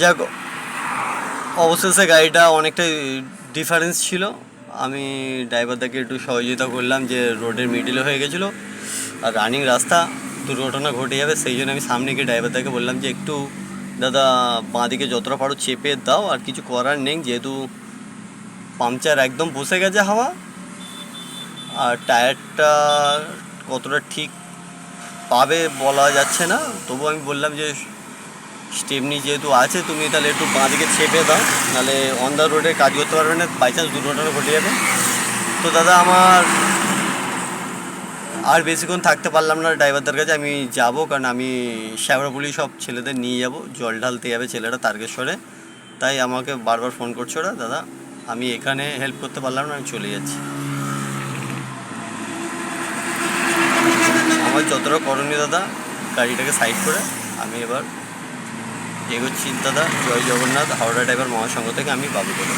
যাক, অবশেষে গাড়িটা অনেকটাই ডিফারেন্স ছিল। আমি ড্রাইভারদাকে একটু সহযোগিতা করলাম যে রোডের মিডিলে হয়ে গেছিল। আর রানিং রাস্তা, দুর্ঘটনা ঘটে যাবে, সেই জন্য আমি সামনে গিয়ে ড্রাইভারদাকে বললাম যে একটু, দাদা, বাঁদিকে যতটা পারো চেপে দাও, আর কিছু করার নেই, যেহেতু পাংচার একদম বসে গেছে হাওয়া, আর টায়ারটা কতটা ঠিক পাবে বলা যাচ্ছে না। তবু আমি বললাম যে স্টেপনি যেহেতু আছে, তুমি তাহলে একটু বাঁ দিকে চেপে দাও, নাহলে অন দ্য রোডে কাজ করতে পারবে না বাই চান্স দুর্ঘটনা ঘটে যাবে। তো দাদা, আমার আর বেশিক্ষণ থাকতে পারলাম না ড্রাইভারদের কাছে, আমি যাব, কারণ আমি শ্যাবরাপুলি সব ছেলেদের নিয়ে যাব, জল ঢালতে যাবে ছেলেরা তারকেশ্বরে। তাই আমাকে বারবার ফোন করছ ওরা, দাদা, আমি এখানে হেল্প করতে পারলাম না, আমি চলে যাচ্ছি। আমার যতটা করণীয় দাদা, গাড়িটাকে সাইড করে, আমি এবার এগোচ্ছি দাদা। জয় জগন্নাথ হাওড়া ড্রাইভার মহাসংঘ থেকে আমি বাবু বলে